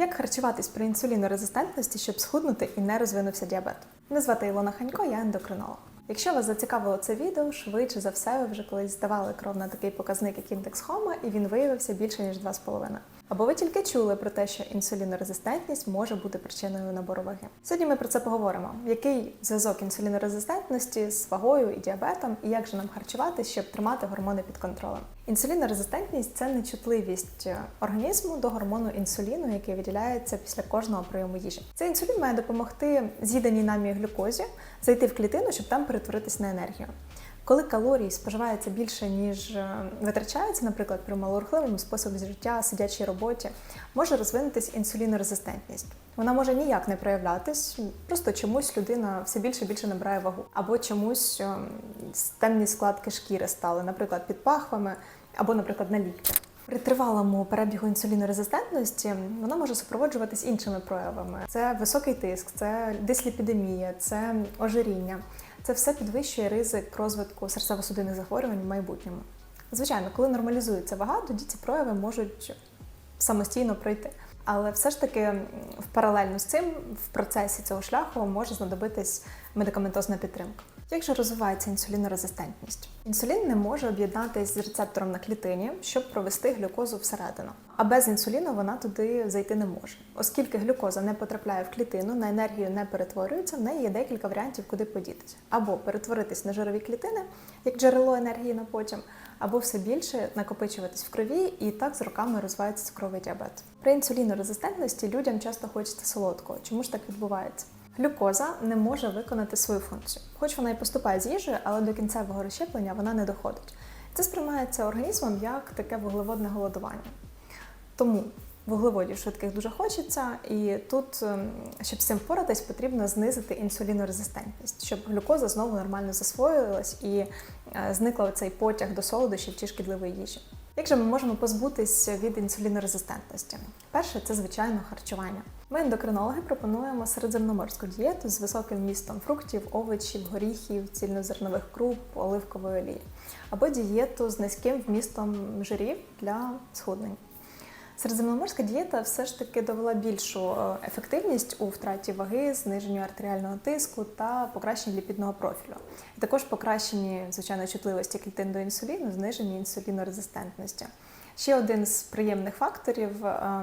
Як харчуватись при інсулінорезистентності, щоб схуднути і не розвинувся діабет? Мене звати Ілона Ханько, я ендокринолог. Якщо вас зацікавило це відео, швидше за все ви вже колись здавали кров на такий показник, як індекс Хома, і він виявився більше ніж 2,5. Або ви тільки чули про те, що інсулінорезистентність може бути причиною набору ваги. Сьогодні ми про це поговоримо: який зв'язок інсулінорезистентності з вагою і діабетом, і як же нам харчувати, щоб тримати гормони під контролем. Інсулінорезистентність це нечутливість організму до гормону інсуліну, який виділяється після кожного прийому їжі. Цей інсулін має допомогти з'їданій нами глюкозі зайти в клітину, щоб там перетворитись на енергію. Коли калорій споживається більше, ніж е, витрачається, наприклад, при малорухливому способі життя, сидячій роботі, може розвинутись інсулінорезистентність. Вона може ніяк не проявлятись, просто чомусь людина все більше і більше набирає вагу, або чомусь ем, темні складки шкіри стали, наприклад, під пахвами, або, наприклад, на ліктях. При тривалому перебігу інсулінорезистентності вона може супроводжуватись іншими проявами: це високий тиск, це дисліпідемія, це ожиріння. Це все підвищує ризик розвитку серцево-судинних захворювань в майбутньому. Звичайно, коли нормалізується вага, тоді ці прояви можуть самостійно пройти. Але все ж таки в паралельно з цим в процесі цього шляху може знадобитись медикаментозна підтримка. Як же розвивається інсулінорезистентність? Інсулін не може об'єднатися з рецептором на клітині, щоб провести глюкозу всередину. А без інсуліну вона туди зайти не може. Оскільки глюкоза не потрапляє в клітину, на енергію не перетворюється, в неї є декілька варіантів, куди подітися. Або перетворитись на жирові клітини, як джерело енергії на потім, або все більше накопичуватись в крові, і так з роками розвивається цукровий діабет. При інсулінорезистентності людям часто хочеться солодкого. Чому ж так відбувається? Глюкоза не може виконати свою функцію, хоч вона і поступає з їжею, але до кінцевого розщеплення вона не доходить. Це сприймається організмом як таке вуглеводне голодування. Тому вуглеводів швидких дуже хочеться, і тут, ем, щоб з цим впоратись, потрібно знизити інсулінорезистентність, щоб глюкоза знову нормально засвоїлась і е, зникла цей потяг до солодощів чи шкідливої їжі. Як же ми можемо позбутися від інсулінорезистентності? Перше, це звичайно харчування. Ми, ендокринологи, пропонуємо середземноморську дієту з високим вмістом фруктів, овочів, горіхів, цільнозернових круп, оливкової олії, або дієту з низьким вмістом жирів для схуднень. Середземноморська дієта все ж таки довела більшу е, ефективність у втраті ваги, зниженню артеріального тиску та покращенні ліпідного профілю. І також покращенні, звичайно, чутливості клітин до інсуліну, зниженні інсулінорезистентності. Ще один з приємних факторів е,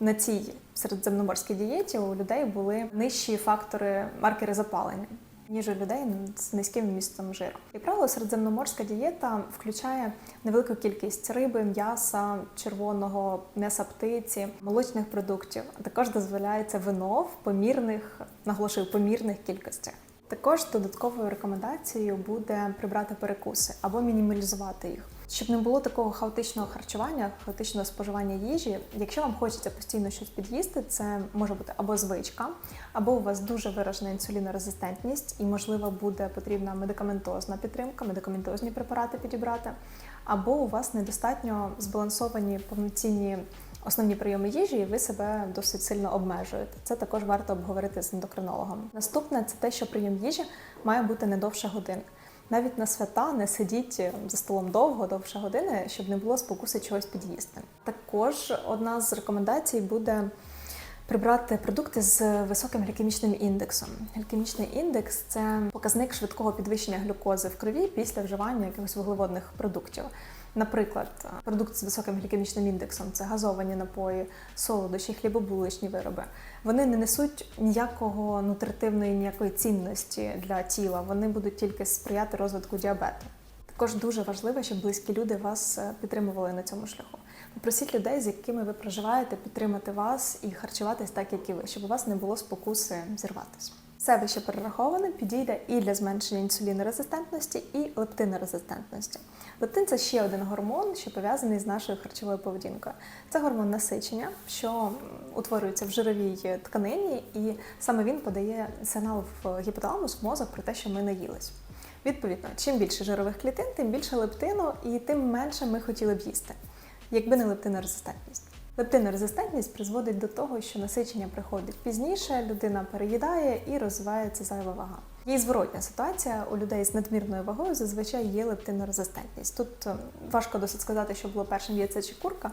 на цій середземноморській дієті у людей були нижчі фактори маркери запалення. Ніж у людей з низьким вмістом жиру. Як правило, середземноморська дієта включає невелику кількість риби, м'яса, червоного, м'яса птиці, молочних продуктів. А також дозволяється вино в помірних, наголошую, помірних кількостях. Також додатковою рекомендацією буде прибрати перекуси або мінімалізувати їх. Щоб не було такого хаотичного харчування, хаотичного споживання їжі. Якщо вам хочеться постійно щось під'їсти, це може бути або звичка, або у вас дуже виражена інсулінорезистентність, і, можливо, буде потрібна медикаментозна підтримка, медикаментозні препарати підібрати, або у вас недостатньо збалансовані повноцінні основні прийоми їжі, і ви себе досить сильно обмежуєте. Це також варто обговорити з ендокринологом. Наступне це те, що прийом їжі має бути не довше години. Навіть на свята не сидіть за столом довго, довше години, щоб не було спокуси чогось під'їсти. Також одна з рекомендацій буде прибрати продукти з високим глікемічним індексом. Глікемічний індекс це показник швидкого підвищення глюкози в крові після вживання якихось вуглеводних продуктів. Наприклад, продукти з високим глікемічним індексом це газовані напої, солодощі, хлібобуличні вироби. Вони не несуть ніякого нутритивної ніякої цінності для тіла. Вони будуть тільки сприяти розвитку діабету. Також дуже важливо, щоб близькі люди вас е, підтримували на цьому шляху. Попросіть людей, з якими ви проживаєте, підтримати вас і харчуватись так, як і ви, щоб у вас не було спокуси зірватися. Все вище перераховане підійде і для зменшення інсулінорезистентності, і лептинорезистентності. Лептин це ще один гормон, що пов'язаний з нашою харчовою поведінкою. Це гормон насичення, що утворюється в жировій тканині, і саме він подає сигнал в гіпоталамус, в мозок про те, що ми наїлись. Відповідно, чим більше жирових клітин, тим більше лептину, і тим менше ми хотіли б їсти, якби не лептинорезистентність. Лептинорезистентність призводить до того, що насичення приходить пізніше, людина переїдає і розвивається зайва вага. Є зворотня ситуація у людей з надмірною вагою зазвичай є лептинорезистентність. Тут е, важко досить сказати, що було першим яйце чи курка,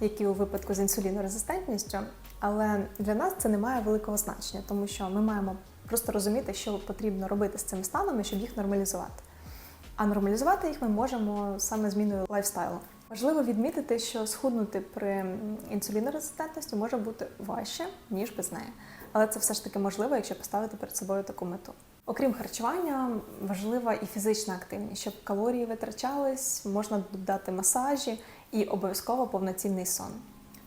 які у випадку з інсулінорезистентністю, Але для нас це не має великого значення, тому що ми маємо просто розуміти, що потрібно робити з цими станами, щоб їх нормалізувати. А нормалізувати їх ми можемо саме зміною лайфстайлу. Важливо відмітити, що схуднути при інсулінорезистентності може бути важче, ніж без неї. Але це все ж таки можливо, якщо поставити перед собою таку мету. Окрім харчування, важлива і фізична активність, щоб калорії витрачались, можна додати масажі і обов'язково повноцінний сон.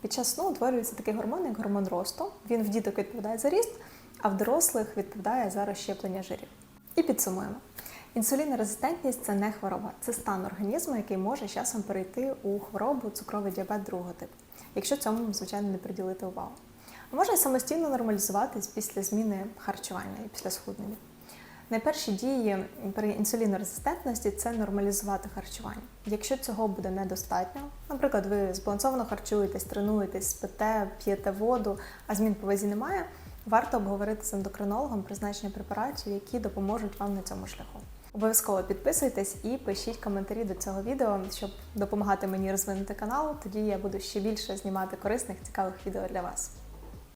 Під час сну утворюється такий гормон, як гормон росту. Він в діток відповідає за ріст, а в дорослих відповідає за розщеплення жирів. І підсумуємо. Інсулінорезистентність це не хвороба, це стан організму, який може часом перейти у хворобу цукровий діабет другого типу, якщо цьому, звичайно, не приділити увагу. А може самостійно нормалізуватись після зміни харчування і після схуднення. Найперші дії при інсулінорезистентності це нормалізувати харчування. Якщо цього буде недостатньо, наприклад, ви збалансовано харчуєтесь, тренуєтесь, спите, п'єте воду, а змін по вазі немає, варто обговорити з ендокринологом призначення препаратів, які допоможуть вам на цьому шляху. Обов'язково підписуйтесь і пишіть коментарі до цього відео, щоб допомагати мені розвинути канал. Тоді я буду ще більше знімати корисних, цікавих відео для вас.